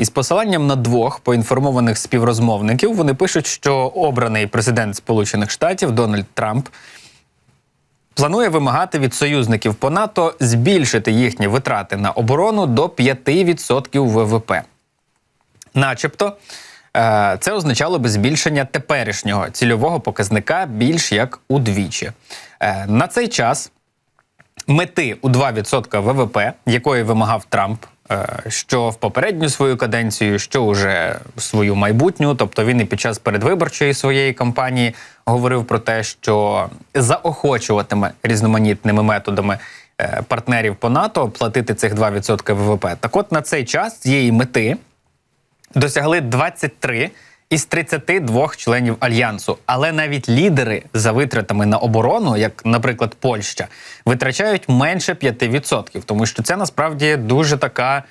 Із посиланням на двох поінформованих співрозмовників вони пишуть, що обраний президент Сполучених Штатів Дональд Трамп планує вимагати від союзників по НАТО збільшити їхні витрати на оборону до 5% ВВП. Начебто, е, це означало би збільшення теперішнього цільового показника більш як удвічі. Е, На цей час мети у 2% ВВП, якої вимагав Трамп, що в попередню свою каденцію, що уже свою майбутню, тобто він і під час передвиборчої своєї кампанії говорив про те, що заохочуватиме різноманітними методами е, партнерів по НАТО платити цих 2% ВВП. Так от на цей час цієї мети досягли 23 із 32 членів альянсу. Але навіть лідери за витратами на оборону, як, наприклад, Польща, витрачають менше 5%, тому що це насправді дуже така.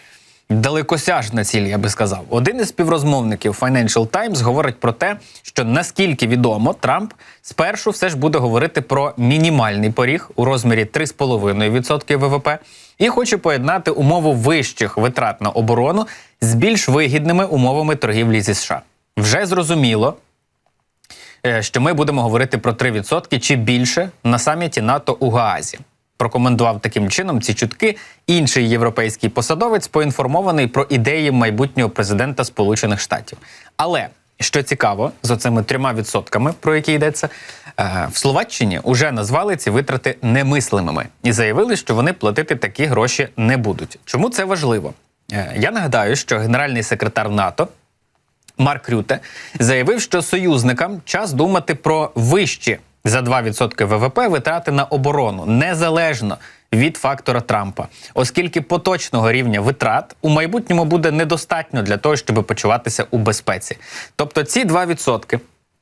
Далекосяжна ціль, я би сказав. Один із співрозмовників Financial Times говорить про те, що наскільки відомо, Трамп спершу все ж буде говорити про мінімальний поріг у розмірі 3,5% ВВП і хоче поєднати умову вищих витрат на оборону з більш вигідними умовами торгівлі зі США. Вже зрозуміло, е, що ми будемо говорити про 3% чи більше на саміті НАТО у Гаазі. Прокоментував таким чином ці чутки інший європейський посадовець, поінформований про ідеї майбутнього президента Сполучених Штатів. Але що цікаво, з оцими трьома відсотками, про які йдеться, е, в Словаччині вже назвали ці витрати немислимими і заявили, що вони платити такі гроші не будуть. Чому це важливо? Е, Я нагадаю, що генеральний секретар НАТО Марк Рюте заявив, що союзникам час думати про вищі за 2% ВВП витрати на оборону незалежно від фактора Трампа, оскільки поточного рівня витрат у майбутньому буде недостатньо для того, щоб почуватися у безпеці. Тобто ці 2%,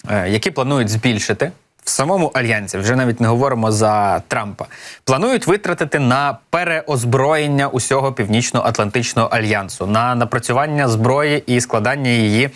е, які планують збільшити. В самому альянсі вже навіть не говоримо за Трампа. Планують витратити на переозброєння усього північно-атлантичного альянсу, на напрацювання зброї і складання її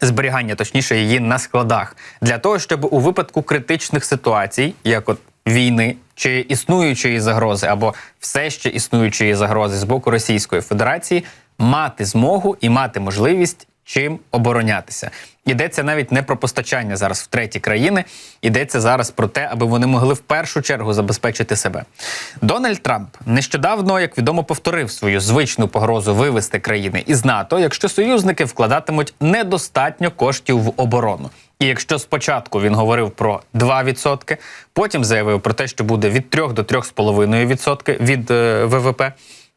зберігання, точніше, її на складах, для того, щоб у випадку критичних ситуацій, як от війни чи існуючої загрози, або все ще існуючої загрози з боку Російської Федерації, мати змогу і мати можливість. Чим оборонятися йдеться навіть не про постачання зараз в треті країни, йдеться зараз про те, аби вони могли в першу чергу забезпечити себе. Дональд Трамп нещодавно, як відомо, повторив свою звичну погрозу вивести країни із НАТО, якщо союзники вкладатимуть недостатньо коштів в оборону. І якщо спочатку він говорив про 2%, потім заявив про те, що буде від 3 до 3,5% від е, ВВП,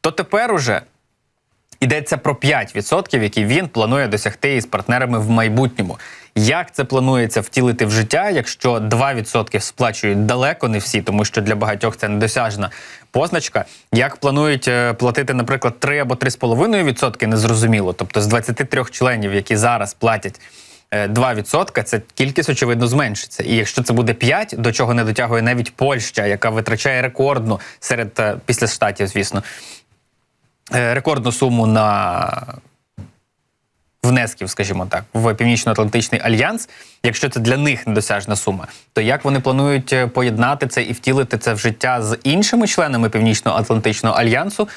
то тепер уже Йдеться про 5%, які він планує досягти із партнерами в майбутньому. Як це планується втілити в життя, якщо 2% сплачують далеко не всі, тому що для багатьох це недосяжна позначка. Як планують е, платити, наприклад, 3 або 3,5% незрозуміло. Тобто з 23 членів, які зараз платять. е, 2% це кількість, очевидно, зменшиться. І якщо це буде 5, до чого не дотягує навіть Польща, яка витрачає рекордну серед е, після штатів, звісно, е, рекордну суму на внесків, скажімо так, в Північно-Атлантичний альянс. Якщо це для них недосяжна сума, то як вони планують е, поєднати це і втілити це в життя з іншими членами Північно-Атлантичного альянсу?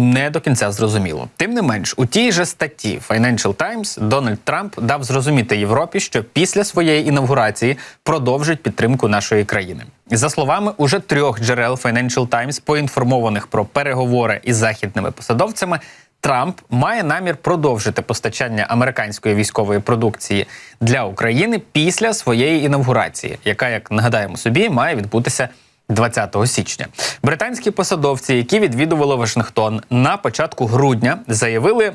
Не до кінця зрозуміло. Тим не менш, у тій же статті Financial Times Дональд Трамп дав зрозуміти Європі, що після своєї інавгурації продовжить підтримку нашої країни. За словами уже трьох джерел Financial Times, поінформованих про переговори із західними посадовцями, Трамп має намір продовжити постачання американської військової продукції для України після своєї інавгурації, яка, як нагадаємо собі, має відбутися 20 січня. Британські посадовці, які відвідували Вашингтон на початку грудня, заявили.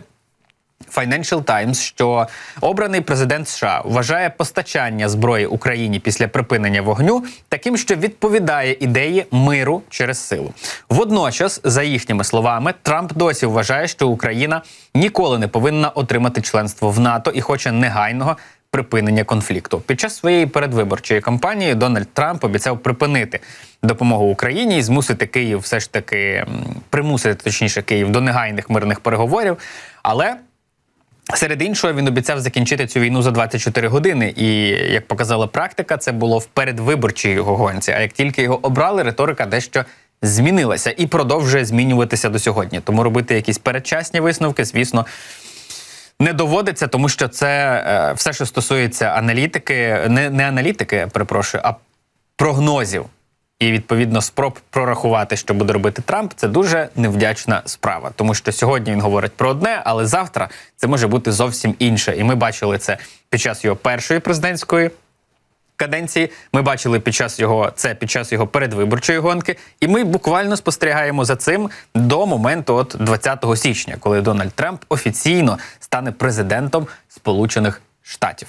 Financial Times, що обраний президент США вважає постачання зброї Україні після припинення вогню таким, що відповідає ідеї миру через силу. Водночас, за їхніми словами, Трамп досі вважає, що Україна ніколи не повинна отримати членство в НАТО і хоче негайного припинення конфлікту. Під час своєї передвиборчої кампанії Дональд Трамп обіцяв припинити допомогу Україні і змусити Київ все ж таки примусити точніше Київ до негайних мирних переговорів. Але Серед іншого, він обіцяв закінчити цю війну за 24 години. І як показала практика, це було в передвиборчій його гонці. А як тільки його обрали, риторика дещо змінилася і продовжує змінюватися до сьогодні. Тому робити якісь передчасні висновки, звісно, не доводиться, тому що це е, все, що стосується аналітики, не, не аналітики, перепрошую, а прогнозів. І відповідно спроб прорахувати, що буде робити Трамп, це дуже невдячна справа, тому що сьогодні він говорить про одне, але завтра це може бути зовсім інше. І ми бачили це під час його першої президентської каденції. Ми бачили під час його це під час його передвиборчої гонки, і ми буквально спостерігаємо за цим до моменту, от 20 січня, коли Дональд Трамп офіційно стане президентом Сполучених Штатів.